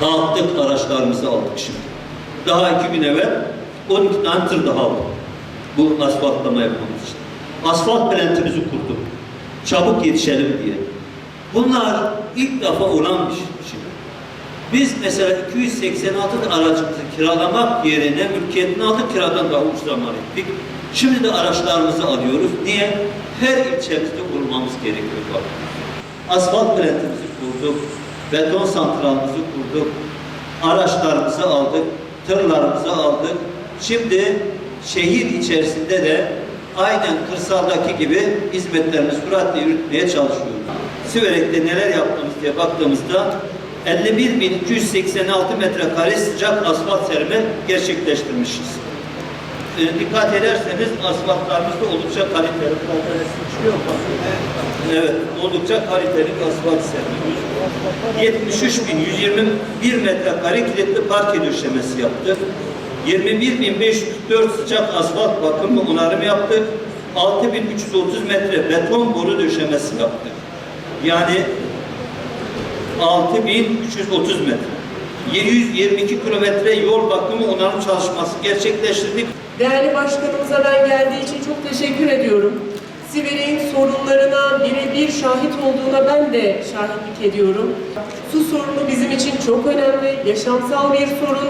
Dağıttık araçlarımızı aldık şimdi. Daha iki gün evvel 12 tane tır daha aldık. Bu asfaltlama yapmamız için. Asfalt plantimizi kurduk. Çabuk yetişelim diye. Bunlar ilk defa olan bir şey. Biz mesela 286 aracımızı kiralamak yerine mülkiyetini aldık kiradan daha ucuza ettik. Şimdi de araçlarımızı alıyoruz. Niye? Her ilçemizde kurmamız gerekiyor. Asfalt plantimizi kurduk. Beton santralımızı kurduk. Araçlarımızı aldık. Tırlarımızı aldık. Şimdi şehir içerisinde de aynen kırsaldaki gibi hizmetlerimizi süratle yürütmeye çalışıyoruz. Siverek'te neler yaptığımız diye baktığımızda 51.286 metrekare sıcak asfalt serimi gerçekleştirmişiz. E, dikkat ederseniz asfaltlarımızda oldukça kaliteli. Resim çıkıyor mu? Evet, oldukça kaliteli asfalt serimi. 73.121 metrekare kilitli parke döşemesi yaptık. 21.504 sıcak asfalt bakım ve onarım yaptık. 6.330 metre beton boru döşemesi yaptık. Yani 6330 metre. 722 kilometre yol bakımı onarım çalışması gerçekleştirdik. Değerli başkanımıza ben geldiği için çok teşekkür ediyorum. Siverek'in sorunlarına birebir şahit olduğuna ben de şahitlik ediyorum. Su sorunu bizim için çok önemli, yaşamsal bir sorun.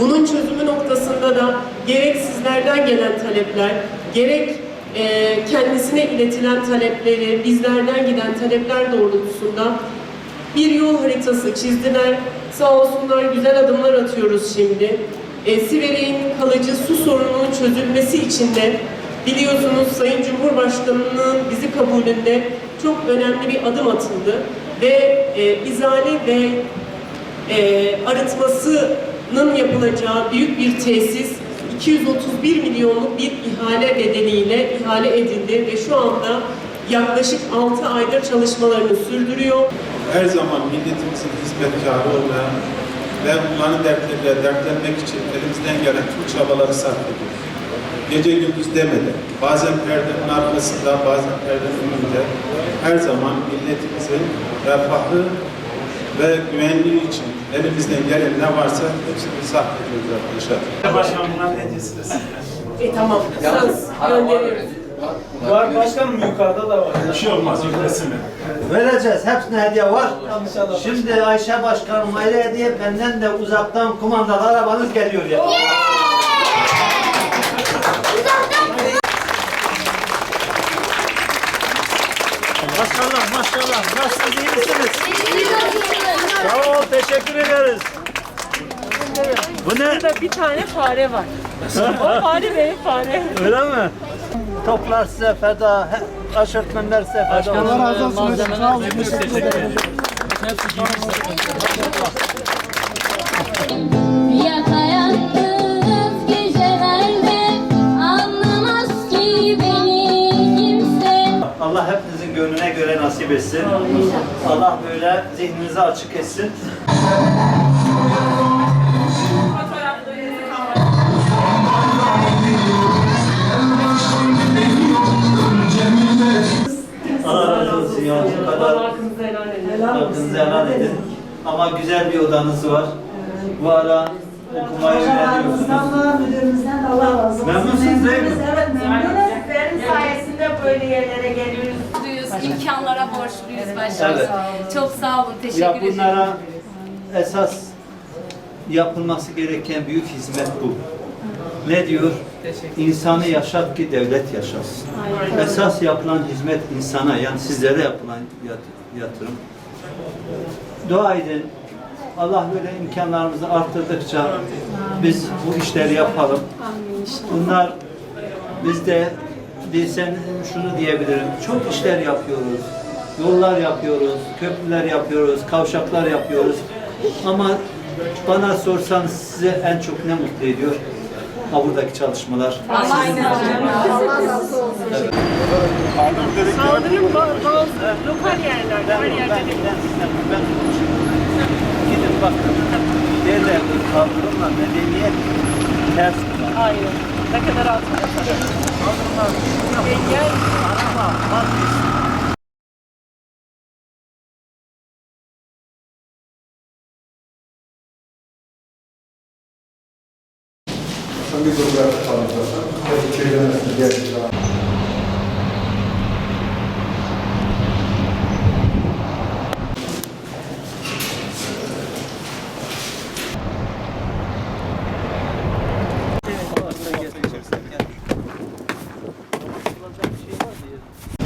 Bunun çözümü noktasında da gerek sizlerden gelen talepler, gerek e, kendisine iletilen talepleri, bizlerden giden talepler doğrultusunda bir yol haritası çizdiler. Sağ olsunlar güzel adımlar atıyoruz şimdi. E, Siverek'in kalıcı su sorununun çözülmesi için de biliyorsunuz Sayın Cumhurbaşkanı'nın bizi kabulünde çok önemli bir adım atıldı. Ve e, izale ve e, arıtmasının yapılacağı büyük bir tesis 231 milyonluk bir ihale bedeliyle ihale edildi ve şu anda yaklaşık 6 aydır çalışmalarını sürdürüyor. her zaman milletimizin hizmetkarı olmayan ve onların dertleriyle dertlenmek için elimizden gelen tüm çabaları sarf ediyoruz. Gece gündüz demeden, bazen perdenin arkasında, bazen perdenin önünde her zaman milletimizin refahı ve güvenliği için elimizden gelen ne varsa hepsini sarf ediyoruz arkadaşlar. Başkanım buna ne diyorsunuz? E tamam, söz gönderiyoruz. Var başkanım yukarıda da var. Bir şey olmaz yüklesin. Vereceğiz. Hepsine hediye var. İnşallah. Şimdi Ayşe Başkanım aile hediye benden de uzaktan kumandalı arabanız geliyor ya. Maşallah maşallah. Nasılsınız iyi misiniz? Sağ ol teşekkür ederiz. Bu ne? Burada bir tane fare var. o fare benim fare. Öyle mi? Toplar size feda, aşırtmenler size feda. Allah razı olsun. Sağ olun. Teşekkür ederim. Yapayalnız gecelerde anlamaz ki beni kimse. Allah hepinizin gönlüne göre nasip etsin. Allah böyle zihninizi açık etsin. Edin. Ama güzel bir odanız var. Bu ara okumayı öğreniyorsunuz. Allah müdürümüzden de Allah razı olsun. Memnunsunuz değil mi? Evet memnunuz. Sizlerin sayesinde böyle yerlere geliyoruz. Mutluyuz, imkanlara borçluyuz başkanım. Evet. Çok sağ olun, teşekkür Ya ederim. bunlara esas yapılması gereken büyük hizmet bu. Ne diyor? İnsanı yaşat ki devlet yaşasın. Esas yapılan hizmet insana yani sizlere yapılan yat- yatırım. Dua edin. Allah böyle imkanlarımızı arttırdıkça biz bu işleri yapalım. Bunlar biz de bilsen şunu diyebilirim. Çok işler yapıyoruz. Yollar yapıyoruz, köprüler yapıyoruz, kavşaklar yapıyoruz. Ama bana sorsanız size en çok ne mutlu ediyor? Ha buradaki çalışmalar. Saldırın bazı lokal yerlerde, her yerde değil. Gidin bakın. Derler ki kaldırımla medeniyet ters. Aynen. Ne kadar altında. Engel Arama, vazgeçsin. Köylemesine geldiği zaman.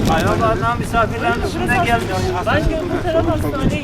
Hayrola misafirlerin üstüne gelmiyor. Başka bu taraf hastaneymiş.